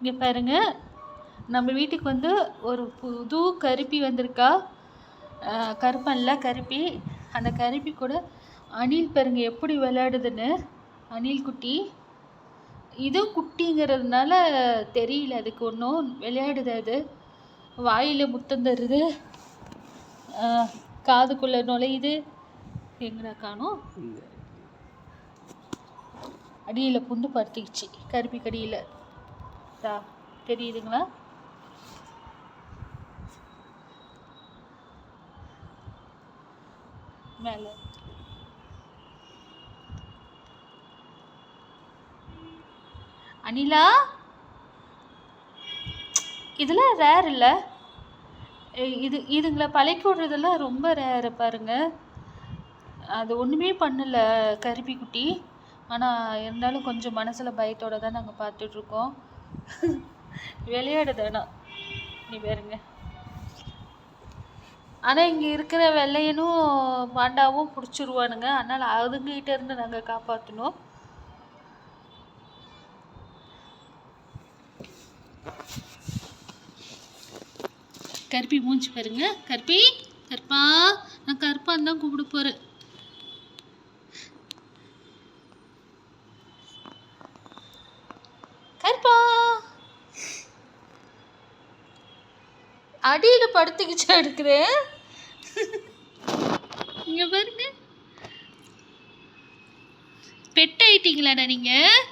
இங்கே பாருங்க. நம்ம வீட்டுக்கு வந்து ஒரு புது கருப்பி வந்திருக்கா. கருப்பன்ல கருப்பி அந்த கருப்பி கூட அணில் பாருங்க எப்படி விளையாடுதுன்னு. அணில் குட்டி. இதுவும் குட்டிங்கிறதுனால தெரியல அதுக்கு ஒன்றும் விளையாடுது அது. வாயில் முத்தம் தருது. காதுக்குள்ளே நுழையுது. எங்கடா காணோம்? அடியில் புந்து படுத்திக்கிச்சு கருப்பி கடியில். தெரியுதுங்களா? மேலே. அனிலா? இதெல்லாம் ரேர் இல்லை. இது இதுங்களை பழக்கி விடுறதெல்லாம் ரொம்ப ரேரு பாருங்க. அது ஒன்றுமே பண்ணல கருப்பி குட்டி ஆனால் இருந்தாலும் கொஞ்சம் மனசில் பயத்தோடு தான் நாங்கள் பார்த்துட்ருக்கோம் விளையாடுது ஆனால் நீ பாருங்க ஆனால் இங்கே இருக்கிற வெள்ளையனும் பாண்டாவும் பிடிச்சிருவானுங்க. அதனால் அதுங்கிட்ட இருந்து நாங்கள் காப்பாற்றணும் கருப்பி மூஞ்சி பாருங்க. கருப்பி கருப்பா. நான் கருப்பான் தான் கூப்பிட போகிறேன் கருப்பா. அடியில் படுத்துக்கிச்சா எடுக்கிறேன் இங்கே பாருங்க. பெட் ஆயிட்டீங்களாடா நீங்கள்